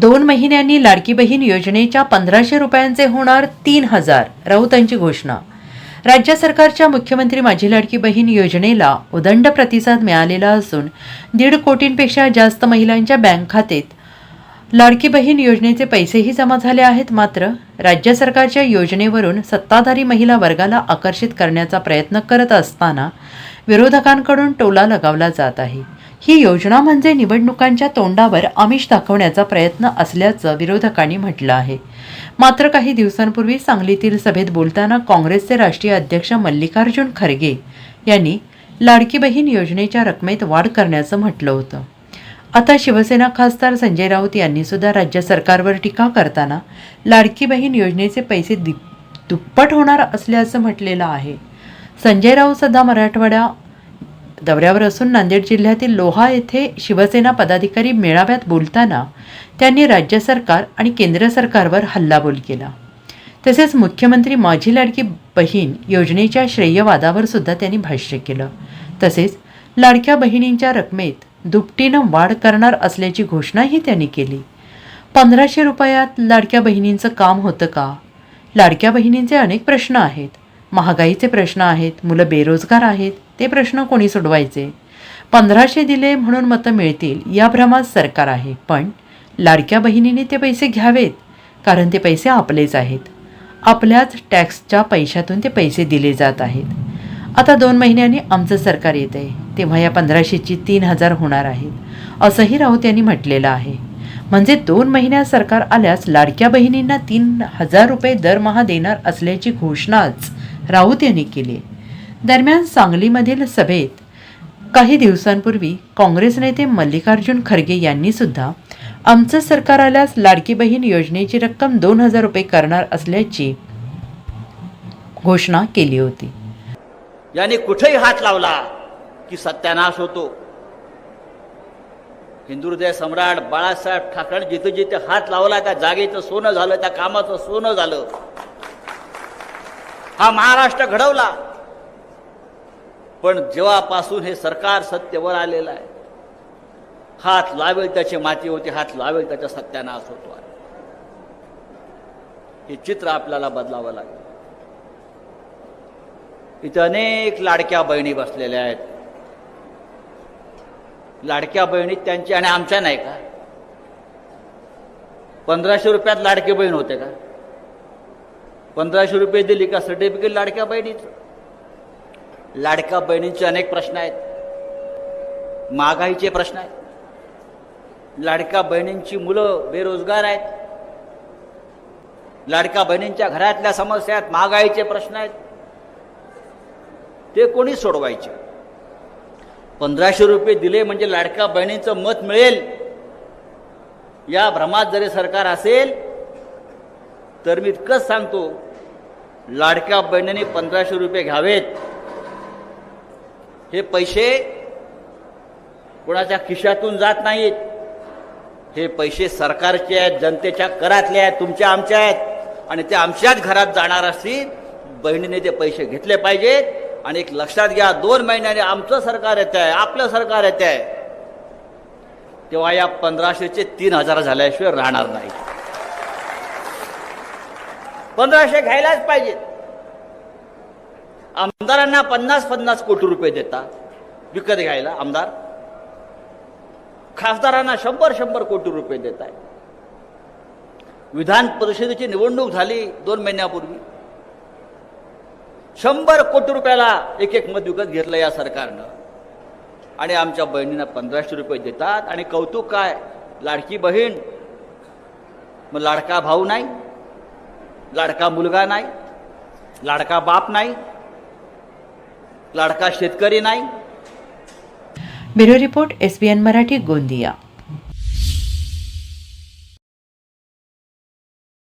दोन महिन्यांनी लाडकी बहीण योजनेच्या पंधराशे रुपयांचे होणार तीन हजार राऊतांची घोषणा. राज्य सरकारच्या मुख्यमंत्री माझी लाडकी बहीण योजनेला उदंड प्रतिसाद मिळालेला असून दीड कोटींपेक्षा जास्त महिलांच्या बँक खात्यात लाडकी बहीण योजनेचे पैसेही जमा झाले आहेत. मात्र राज्य सरकारच्या योजनेवरून सत्ताधारी महिला वर्गाला आकर्षित करण्याचा प्रयत्न करत असताना विरोधकांकडून टोला लगावला जात आहे. ही योजना म्हणजे निवडणुकांच्या तोंडावर आमिष दाखवण्याचा प्रयत्न असल्याचं विरोधकांनी म्हटलं आहे. मात्र काही दिवसांपूर्वी सांगलीतील सभेत बोलताना काँग्रेसचे राष्ट्रीय अध्यक्ष मल्लिकार्जुन खरगे यांनी लाडकी बहीण योजनेच्या रकमेत वाढ करण्याचं म्हटलं होतं. आता शिवसेना खासदार संजय राऊत यांनी सुद्धा राज्य सरकारवर टीका करताना लाडकी बहीण योजनेचे पैसे दि दुप्पट होणार असल्याचं म्हटलेलं आहे. संजय राऊत सध्या मराठवाडा दौऱ्यावर असून नांदेड जिल्ह्यातील लोहा येथे शिवसेना पदाधिकारी मेळाव्यात बोलताना त्यांनी राज्य सरकार आणि केंद्र सरकारवर हल्लाबोल केला. तसेच मुख्यमंत्री माझी लाडकी बहीण योजनेच्या श्रेयवादावर सुद्धा त्यांनी भाष्य केलं. तसेच लाडक्या बहिणींच्या रकमेत दुपटीनं वाढ करणार असल्याची घोषणाही त्यांनी केली. पंधराशे रुपयात लाडक्या बहिणींचं काम होतं का? लाडक्या बहिणींचे अनेक प्रश्न आहेत. महागाईचे प्रश्न आहेत मुलं बेरोजगार आहेत ते प्रश्न कोणी सोडवायचे? पंधराशे दिले म्हणून मतं मिळतील या भ्रमात सरकार आहे. पण लाडक्या बहिणीने ते पैसे घ्यावेत कारण ते पैसे आपलेच आहेत. आपल्याच टॅक्सच्या पैशातून ते पैसे दिले जात आहेत. आता दोन महिन्यांनी आमचं सरकार येत आहे तेव्हा या पंधराशेची तीन हजार होणार आहेत असंही राऊत यांनी म्हटलेलं आहे. म्हणजे दोन महिन्यात सरकार आल्यास लाडक्या बहिणींना तीन हजार रुपये दरमहा देणार असल्याची घोषणाच राऊत यांनी केली. आहे. दरम्यान सांगलीमधील सभेत काही दिवसांपूर्वी काँग्रेस नेते मल्लिकार्जुन खरगे यांनी सुद्धा आमचं सरकार आल्यास लाडकी बहीण योजनेची रक्कम दोन हजार रुपये करणार असल्याची घोषणा केली होती. याने कुठेही हात लावला की सत्यानाश होतो. हिंदुहृदय सम्राट बाळासाहेब ठाकरे जिथे जिथे हात लावला त्या जागेचं सोनं झालं त्या कामाचं सोनं झालं. हा महाराष्ट्र घडवला. पण जेव्हापासून हे सरकार सत्तेवर आलेलं आहे हात लावेल त्याची माती होती हात लावेल त्याचा सत्यानाश होतो. आहे. हे चित्र आपल्याला बदलावं लागेल. इथं अनेक लाडक्या बहिणी बसलेल्या आहेत. लाडक्या बहिणी त्यांची आणि आमच्या नाही का? पंधराशे रुपयात लाडकी बहीण होते का? पंधराशे रुपये दिली का सर्टिफिकेट लाडक्या बहिणीचं? लाडक्या बहिणींचे अनेक प्रश्न आहेत. महागाईचे प्रश्न आहेत. लाडक्या बहिणींची मुलं बेरोजगार आहेत. लाडक्या बहिणींच्या घरातल्या समस्या आहेत महागाईचे प्रश्न आहेत. ते कोणी सोडवायचे? पंधराशे रुपये दिले म्हणजे लाडक्या बहिणीचं मत मिळेल. या भ्रमात जरी सरकार असेल तर मी इतकंच सांगतो लाडक्या बहिणीने पंधराशे रुपये घ्यावेत. हे पैसे कोणाच्या खिशातून जात नाहीत. हे पैसे सरकारचे आहेत जनतेच्या करातले आहेत तुमच्या आमच्या आहेत. आणि ते आमच्याच घरात जाणार असतील बहिणीने ते पैसे घेतले पाहिजेत आणि एक लक्षात घ्या दोन महिन्याने आमचं सरकार येत आहे आपलं सरकार येत आहे. तेव्हा या पंधराशेचे तीन हजार झाल्याशिवाय राहणार नाही पंधराशे घ्यायलाच पाहिजेत आमदारांना पन्नास पन्नास कोटी रुपये देतात विकत घ्यायला आमदार. खासदारांना शंभर शंभर कोटी रुपये देत आहे विधान परिषदेची निवडणूक झाली दोन महिन्यापूर्वी. शंभर कोटी रुपयाला एक एक मत विकत घेतलं या सरकारनं. आणि आमच्या बहिणींना पंधराशे रुपये देतात. आणि कौतुक काय? लाडकी बहीण. मग लाडका भाऊ नाही. लाडका मुलगा नाही लाडका बाप नाही लाडका शेतकरी नाही. Bureau report S B N Marathi Gondia.